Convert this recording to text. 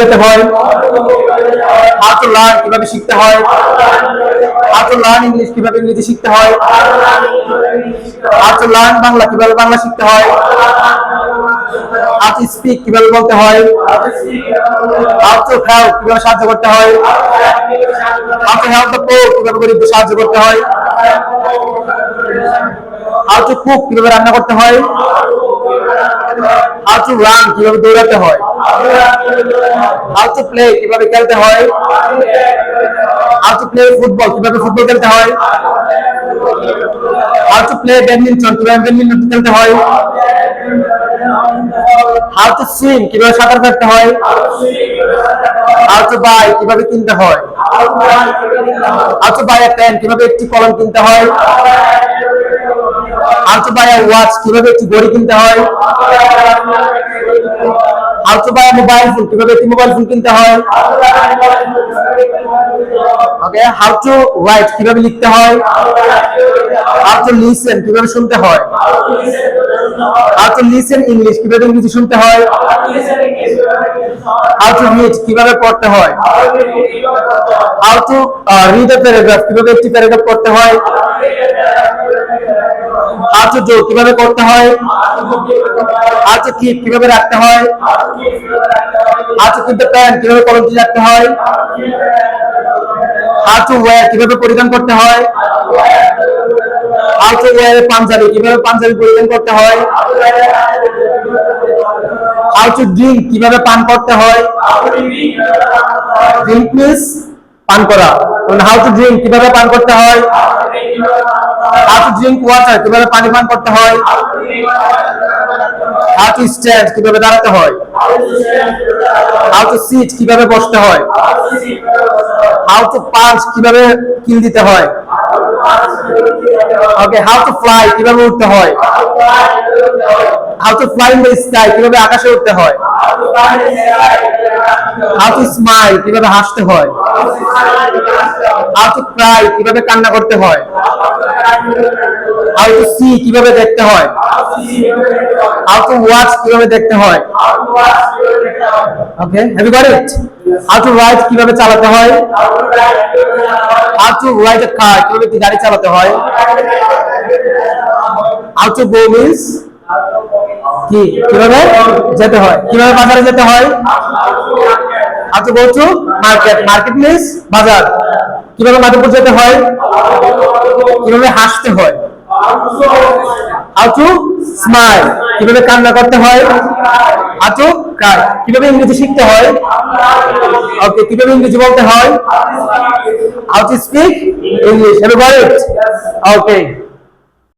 যেতে হয়। To learn কীভাবে শিখতে হয়? টু লার্ন ইংলিশ কীভাবে ইংরেজি শিখতে হয়? টু লার্ন বাংলা কীভাবে বাংলা শিখতে হয়? টু স্পিক কীভাবে বলতে হয়? হাউ টু হেল্প কীভাবে সাহায্য করতে হয়? How to help the poor কীভাবে গরিবদের সাহায্য করতে হয়? হাউ টু কুক কীভাবে রান্না করতে হয়? হাউ টু রান, কীভাবে দৌড়াতে হয়? হাউ টু প্লে, কীভাবে খেলতে হয়? হাউ টু প্লে ফুটবল, কীভাবে ফুটবল খেলতে হয়? হাউ টু প্লে ব্যাডমিন্টন, কীভাবে ব্যাডমিন্টন খেলতে হয়? হাউ টু সুইম, কীভাবে সাঁতার কাটতে হয়? হাউ টু বাই, কীভাবে কিনতে হয়? হাউ টু বাই পেন, কীভাবে একটি কলম কিনতে হয়? হাউ বাই ওয়াচ কীভাবে একটি ঘড়ি কিনতে হয়? How to buy mobile phone কীভাবে একটি মোবাইল ফোন কিনতে হয়? হাউ টু রাইট কীভাবে লিখতে হয়? হাউ টু লিসেন কীভাবে শুনতে হয়? হাউ টু লিসেন ইংলিশ কীভাবে ইংরেজি শুনতে হয়? হাউ টু রিড কীভাবে পড়তে হয়? How to read a paragraph কীভাবে একটি প্যারাগ্রাফ পড়তে হয়? ডু কীভাবে করতে হয়? টু কিপ কীভাবে রাখতে হয়? How to keep the pen কীভাবে কলমটি রাখতে হয়? হাউ টু ওয়্যার কীভাবে পরিধান করতে হয়? হাউ টু ওয়্যার পাঞ্জাবি কীভাবে পাঞ্জাবি পরিধান করতে হয়? হাউ টু ড্রিঙ্ক কীভাবে পান করতে হয়? ড্রিঙ্ক মিন্স পান করা। হাউ টু ড্রিঙ্ক কীভাবে পান করতে হয়? হাউ টু ড্রিঙ্ক ওয়াটার কীভাবে পানি পান করতে হয়? হাউ টু স্ট্যান্ড কীভাবে দাঁড়াতে হয়? হাউ টু সিট কীভাবে বসতে হয়? হাউ টু পাঞ্চ কীভাবে কিল দিতে হয়? ওকে হাউ টু ফ্লাই কীভাবে উঠতে হয়? How to fly in the sky কীভাবে আকাশে উঠতে হয়? হাউ স্মাইল কীভাবে হাসতে হয়? হাউ টু কীভাবে কান্না করতে হয়? হাউ সি কীভাবে দেখতে হয়? হাউ ওয়াচ কীভাবে দেখতে হয়? Okay have you got to ride কীভাবে চালাতে হয়? হাউ টু রাইড কীভাবে গাড়ি চালাতে হয়? হাউ টু কি? কীভাবে যেতে হয়? কীভাবে বাজারে যেতে হয়? To go to market market means বাজার। কীভাবে মাধবপুর যেতে হয়? কীভাবে হাসতে হয়? টু স্মাইল কীভাবে কান্না করতে হয়? টু ক্রাই কীভাবে ইংরেজি শিখতে হয়? ওকে কীভাবে ইংরেজি বলতে হয়? How to speak English everybody okay